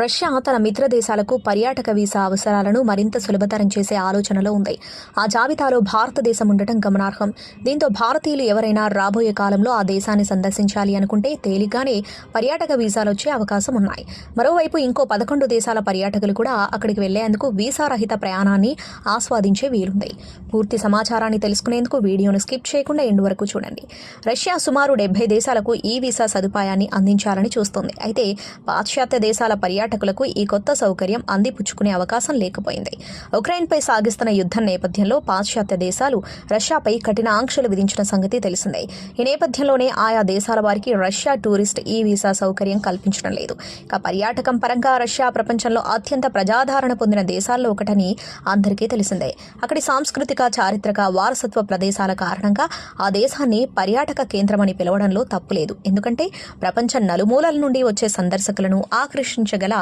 Russia తన మిత్ర దేశాలకు పర్యాటక వీసా అవసరాలను మరింత సులభతరం చేసే ఆలోచనలో ఉంది. ఆ జాబితాలో భారతదేశం ఉండటం గమనార్హం. దీంతో భారతీయులు ఎవరైనా రాబోయే కాలంలో ఆ దేశాన్ని సందర్శించాలి అనుకుంటే తేలిగ్గానే పర్యాటక వీసాలు వచ్చే అవకాశం ఉన్నాయి. మరోవైపు ఇంకో పదకొండు దేశాల పర్యాటకులు కూడా అక్కడికి వెళ్ళేందుకు వీసా రహిత ప్రయాణాన్ని ఆస్వాదించే వీలుంది. పూర్తి సమాచారాన్ని తెలుసుకునేందుకు వీడియోను స్కిప్ చేయకుండా ఎండు వరకు చూడండి. రష్యా సుమారు డెబ్బై దేశాలకు ఈ వీసా సదుపాయాన్ని అందించాలని చూస్తోంది. అయితే పాశ్చాత్య దేశాల పర్యాటకులకు ఈ కొత్త సౌకర్యం అందిపుచ్చుకునే అవకాశం లేకపోయింది. ఉక్రెయిన్పై సాగిస్తున్న యుద్ధం నేపథ్యంలో పాశ్చాత్య దేశాలు రష్యాపై కఠిన ఆంక్షలు విధించిన సంగతి తెలిసిందే. ఈ నేపథ్యంలోనే ఆయా దేశాల వారికి రష్యా టూరిస్ట్ ఈ వీసా సౌకర్యం కల్పించడం లేదు. ఇక పర్యాటకం పరంగా రష్యా ప్రపంచంలో అత్యంత ప్రజాదరణ పొందిన దేశాల్లో ఒకటని అందరికీ తెలిసిందే. అక్కడి సాంస్కృతిక చారిత్రక వారసత్వ ప్రదేశాల కారణంగా ఆ దేశాన్ని పర్యాటక కేంద్రమని పిలవడంలో తప్పులేదు ఎందుకంటే ప్రపంచం నలుమూలల నుండి వచ్చే సందర్శకులను ఆకర్షించగల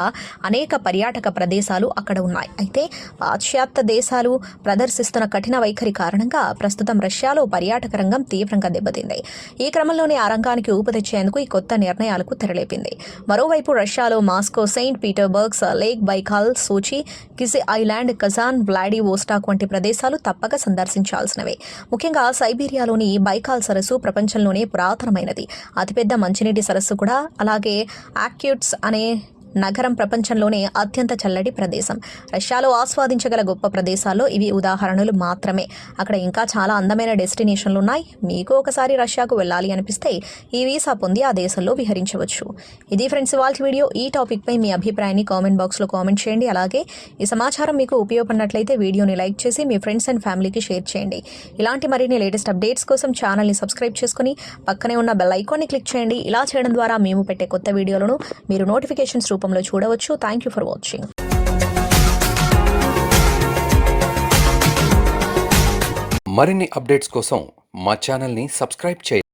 అనేక పర్యాటక ప్రదేశాలు అక్కడ ఉన్నాయి. అయితే పాశ్చాత్య దేశాలు ప్రదర్శిస్తున్న కఠిన వైఖరి కారణంగా ప్రస్తుతం రష్యాలో పర్యాటక రంగం తీవ్రంగా దెబ్బతింది. ఈ క్రమంలోనే ఆ రంగానికి ఊపు తెచ్చేందుకు ఈ కొత్త నిర్ణయాలకు తెరలేపింది. మరోవైపు రష్యాలో Moscow saint Petersburgs lake Baikal Sochi Kizhi island Kazan Vladivostok వంటి ప్రదేశాలు తప్పక సందర్శించాల్సినవే. ముఖ్యంగా సైబీరియాలోని బైకాల్ సరస్సు ప్రపంచంలోనే పురాతనమైనది. అతిపెద్ద మంచినీటి సరస్సు కూడా. అలాగే యాక్యూట్స్ అనే నగరం ప్రపంచంలోనే అత్యంత చల్లటి ప్రదేశం. రష్యాలో ఆస్వాదించగల గొప్ప ప్రదేశాల్లో ఇవి ఉదాహరణలు మాత్రమే. అక్కడ ఇంకా చాలా అందమైన డెస్టినేషన్లు ఉన్నాయి మీకు ఒకసారి రష్యాకు వెళ్ళాలి అనిపిస్తే ఈ వీసా పొంది ఆ దేశంలో విహరించవచ్చు. ఇది ఫ్రెండ్స్ వాళ్ళ వీడియో. ఈ టాపిక్పై మీ అభిప్రాయాన్ని కామెంట్ బాక్స్లో కామెంట్ చేయండి. అలాగే ఈ సమాచారం మీకు ఉపయోగపడినట్లయితే వీడియోని లైక్ చేసి మీ ఫ్రెండ్స్ అండ్ ఫ్యామిలీకి షేర్ చేయండి. ఇలాంటి మరిన్ని లేటెస్ట్ అప్డేట్స్ కోసం ఛానల్ని సబ్స్క్రైబ్ చేసుకుని పక్కనే ఉన్న బెల్ ఐకాన్ని క్లిక్ చేయండి. ఇలా చేయడం ద్వారా మేము పెట్టే కొత్త వీడియోలను మీరు నోటిఫికేషన్స్ రూపంలో చూడవచ్చు. థ్యాంక్ యూ ఫర్ వాచింగ్ మరిన్ని అప్డేట్స్ కోసం మా ఛానల్ని సబ్స్క్రైబ్ చేయండి.